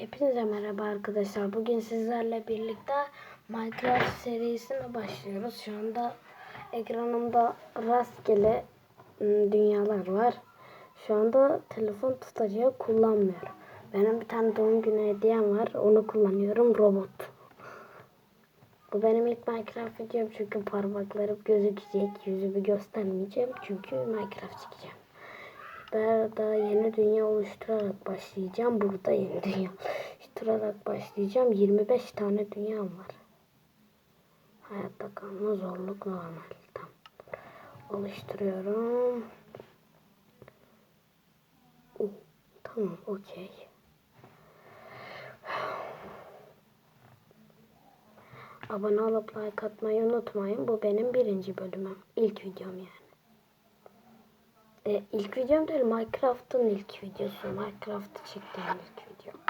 Hepinize merhaba arkadaşlar. Bugün sizlerle birlikte Minecraft serisine başlıyoruz. Şu anda ekranımda rastgele ım, dünyalar var. Şu anda telefon tutacağı kullanmıyorum. Benim bir tane doğum günü hediyem var. Onu kullanıyorum. Robot. Bu benim ilk Minecraft videom çünkü parmaklarım gözükecek. Yüzümü göstermeyeceğim çünkü Minecraft çekeceğim. Ben daha yeni dünya oluşturarak başlayacağım. Burada yeni dünya oluşturarak başlayacağım. 25 tane dünyam var. Hayatta kalma zorluk normal. Tamam. Oluşturuyorum. Tamam okey. Abone olup like atmayı unutmayın. Bu benim birinci bölümüm. İlk videom yani. E, ilk videom değil Minecraft'ın ilk videosu. Minecraft'ı çektiğim ilk video.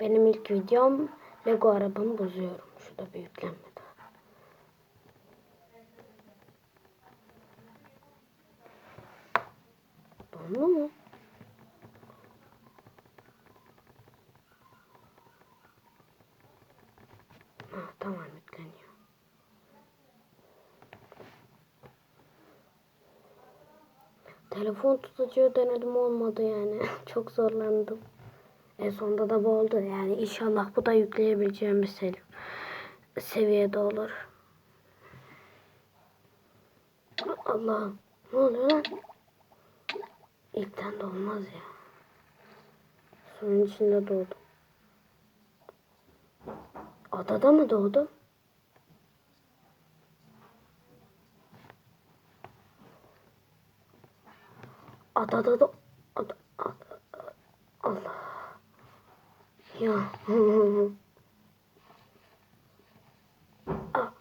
Benim ilk videom Lego arabamı bozuyorum. Şurada büyüklenme. Dondu mu? Ha, tamam Telefon tutacağı denedim olmadı yani. Çok zorlandım. En sonunda da bu oldu. Yani inşallah bu da yükleyebileceğim bir sev seviyede olur. Allah'ım. Ne oluyor lan? İlkten de olmaz ya. Suyun içinde doğdum. Adada mı doğdum? Adada da ada, ada, Allah. Ya. Ah.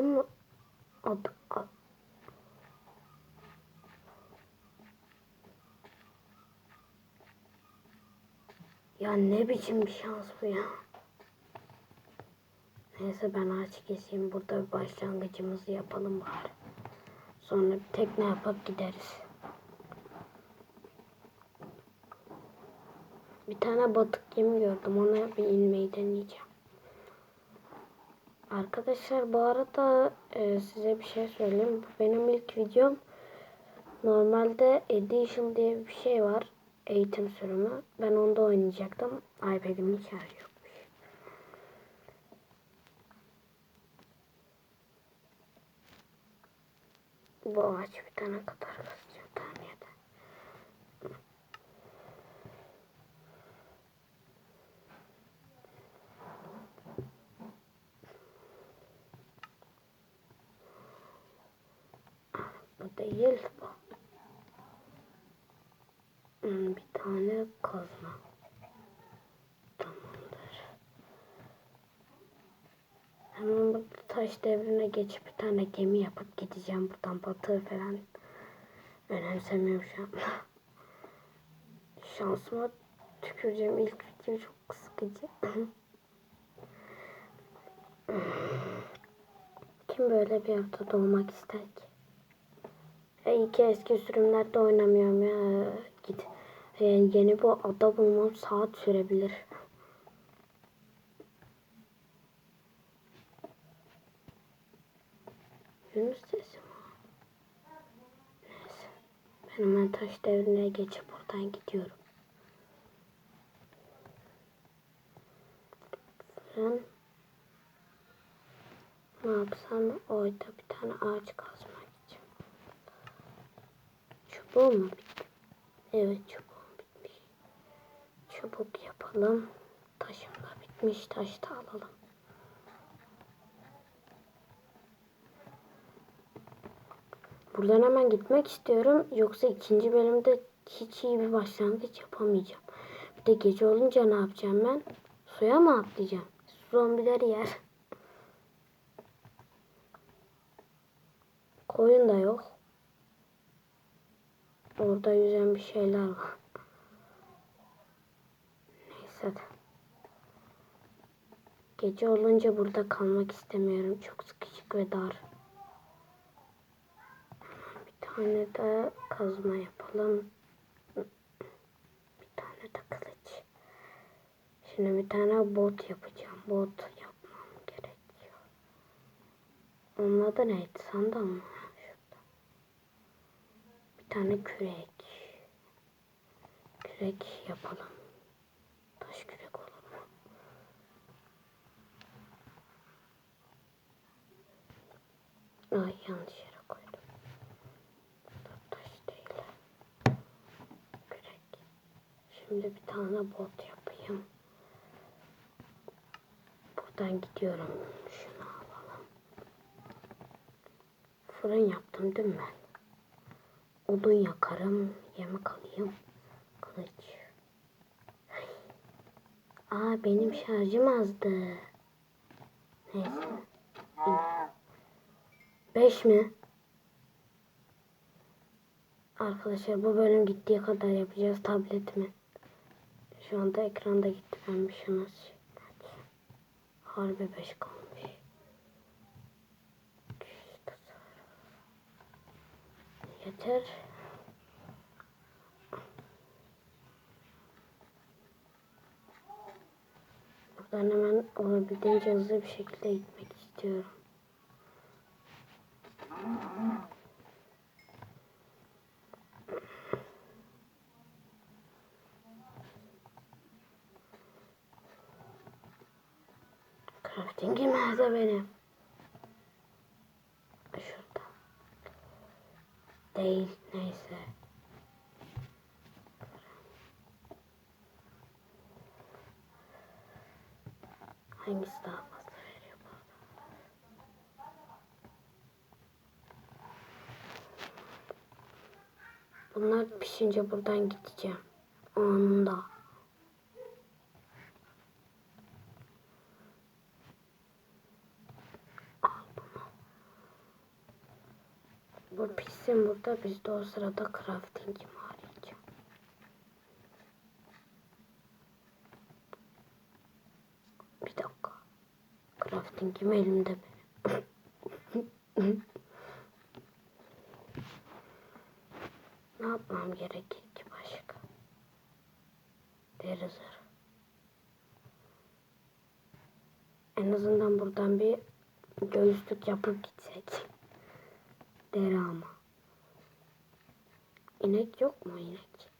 Mı? Ad. Ya ne biçim bir şans bu ya. Neyse ben ağaç keseyim. Burada bir başlangıcımızı yapalım bari. Sonra bir tekne yapıp gideriz. Bir tane batık gemi gördüm. Ona bir inmeyi deneyeceğim. Arkadaşlar bu arada e, size bir şey söyleyeyim. Bu benim ilk videom. Normalde Edition diye bir şey var. Eğitim sürümü. Ben onda oynayacaktım. iPad'im hiç Bu ağaç bir tane kadar kazacağım taniyede. Bu değil bu. Hmm, Bir tane kazma. Tamamdır. Hemen burada taş devrine geçip bir tane gemi yapıp gideceğim buradan batığı falan. Önemsemiyorum şu an. Şansıma tüküreceğim ilk video çok sıkıcı. Kim böyle bir yerde doğmak ister ki? E, iyi ki eski sürümlerde oynamıyorum ya. Git. Yani yeni bu ada bulmam saat sürebilir. Yunus sesi mi? Neyse. Ben hemen taş devrine geçip buradan gidiyorum. Ben ne yapsam orada bir tane ağaç kazmak için. Çubuğum mu bitti? Evet çubuğum bitmiş. Çubuk yapalım. Taşım da bitmiş. Taş da alalım. Buradan hemen gitmek istiyorum. Yoksa ikinci bölümde hiç iyi bir başlangıç yapamayacağım. Bir de gece olunca ne yapacağım ben? Suya mı atlayacağım? Zombiler yer. Koyun da yok. Orada yüzen bir şeyler var. Neyse de. Gece olunca burada kalmak istemiyorum. Çok sıkışık ve dar. Tane de kazma yapalım. Bir tane de kılıç. Şimdi bir tane bot yapacağım. Bot yapmam gerekiyor. Onun adı neydi? Sandal mı? Şurada. Bir tane kürek. Kürek yapalım. Taş kürek olur mu? Ay yanlış yere koydum. Bu taş değil. Kürek. Şimdi bir tane bot yapayım. Buradan gidiyorum. Şunu alalım. Fırın yaptım değil mi ben? Odun yakarım. Yemek alayım. Kılıç. Ay. Aa benim şarjım azdı. Neyse. Beş mi? Arkadaşlar bu bölüm gittiği kadar yapacağız tabletimi. Şu anda ekranda gitti ben nasıl şey- Harbi 5 kalmış. Yeter. Buradan hemen olabildiğince hızlı bir şekilde gitmek istiyorum. Crafting'im nerede benim? Şurada. Değil neyse. Hangisi daha fazla veriyor bu? Bunlar pişince buradan gideceğim. Anında. Al bunu. Burada. Biz de o sırada crafting'imi arayacağım. Bir dakika. Crafting'im elimde benim. ne yapmam gerekir ki başka? Deri. En azından buradan bir göğüslük yapıp gitsek. Deri ama. İnek yok mu inek?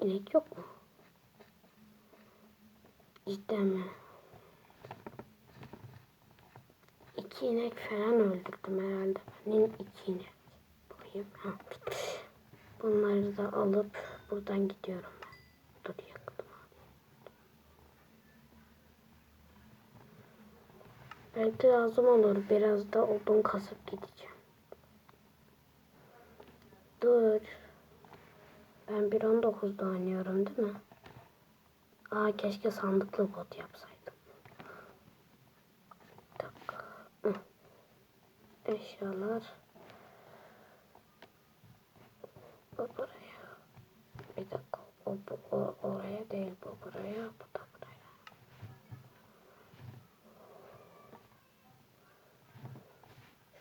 İnek yok mu? Cidden mi? İki inek falan öldürdüm herhalde. Ben iki inek. Bakayım. Ha. Bunları da alıp buradan gidiyorum ben. Dur yakaladım abi. Belki lazım olur. Biraz da odun kasıp gideceğim. Dur. Ben 1.19'da oynuyorum değil mi? Aa keşke sandıklı bot yapsaydım. Bir. Eşyalar. Bu buraya. Bir dakika. O, bu, o oraya değil bu buraya. Bu da buraya.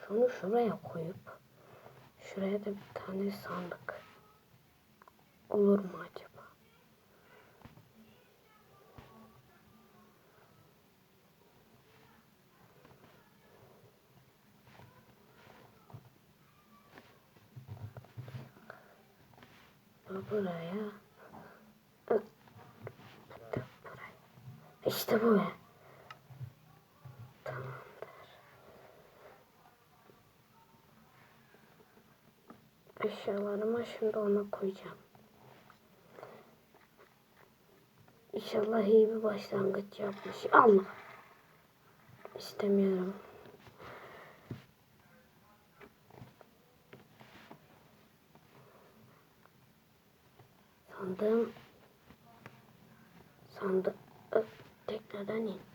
Şunu şuraya koyup şuraya da bir tane sandık. Olur mu acaba? Buraya. İşte bu be. Tamamdır. Eşyalarımı şimdi ona koyacağım. İnşallah iyi bir başlangıç yapmış. Allah. İstemiyorum. Sandığım sandık Ö, tekneden in.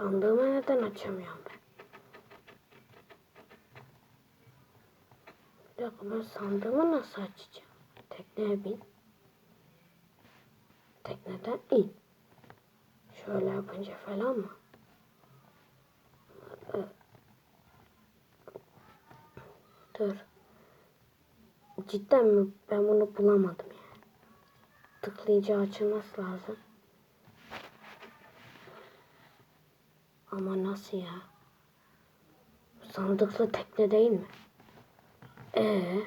Sandığımı neden açamıyorum ben? Bir dakika ben sandığımı nasıl açacağım? Tekneye bin. Tekneden in. Şöyle yapınca falan mı? Dur. Cidden mi? Ben bunu bulamadım ya. Tıklayınca açılması lazım. Ama nasıl ya? Sandıklı tekne değil mi? Ee?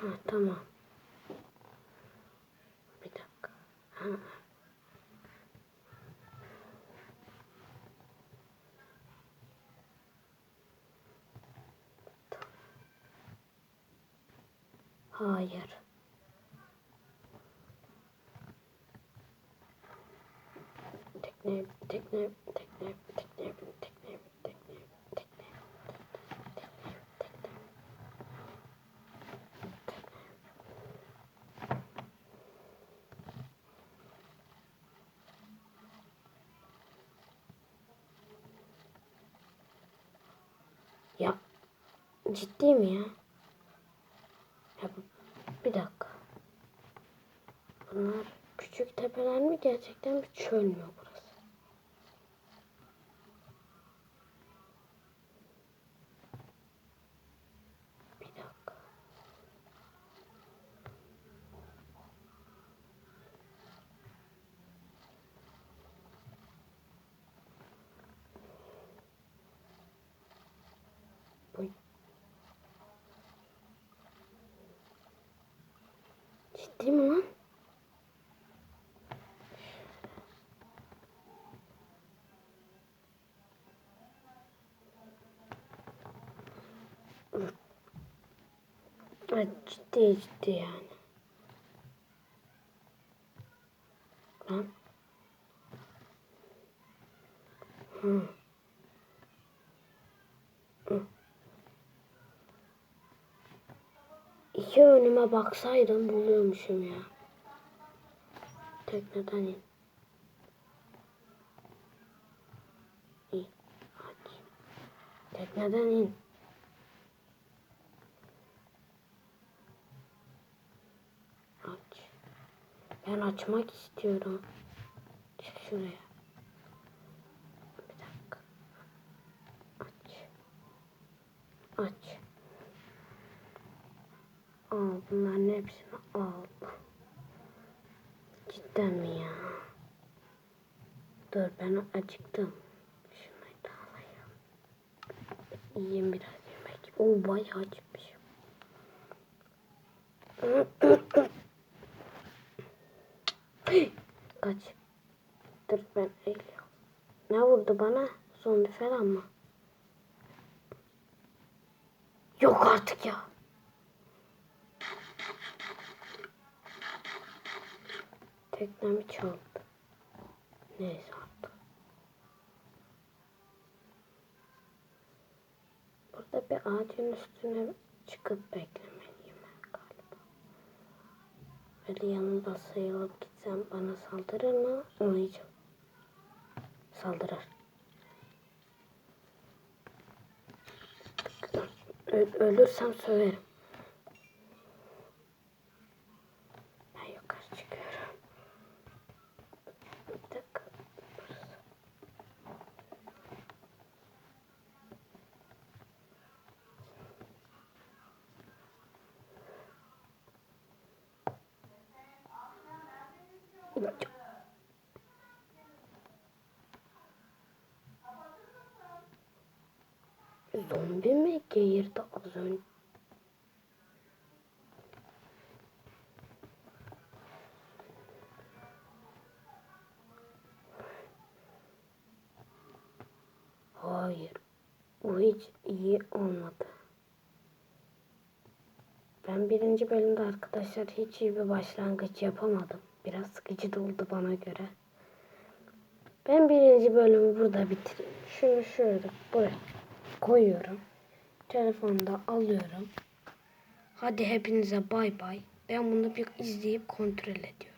Ha tamam. Bir dakika. Ha. Hayır. Tekne, tekne, tekne, tekne, tekne, tekne, tekne, tekne, tekne. Ya ciddi mi ya? Ya bu- bir dakika. Bunlar küçük tepeler mi gerçekten bir çöl mü burası? Bir dakika. Bu Ciddi mi Evet, ciddi ciddi yani. Lan. Hı. İki önüme baksaydım buluyormuşum ya. Tekneden in. İn. Aç. Tekneden in. Aç. Ben açmak istiyorum. Çık şuraya. Bir dakika. Aç. Aç. Al bunların hepsini al. Cidden mi ya? Dur ben acıktım. Şunları da alayım. Yiyeyim biraz yemek. Oo bayağı acıkmışım. Kaç. Dur ben eğiliyorum. Ne vurdu bana? Zombi falan mı? Yok artık ya. Teknemi çaldı. Neyse artık. Burada bir ağacın üstüne çıkıp galiba. Böyle yanında sayılıp gitsem bana saldırır mı? Hiç saldırır. Ö- ölürsem söverim. Ben yukarı çıkıyorum. Bir dakika. Zombi mi geğirdi az önce? Hayır. Bu hiç iyi olmadı. Ben birinci bölümde arkadaşlar hiç iyi bir başlangıç yapamadım. Biraz sıkıcı da oldu bana göre. Ben birinci bölümü burada bitireyim. Şunu şöyle buraya koyuyorum. Telefonu da alıyorum. Hadi hepinize bay bay. Ben bunu bir izleyip kontrol ediyorum.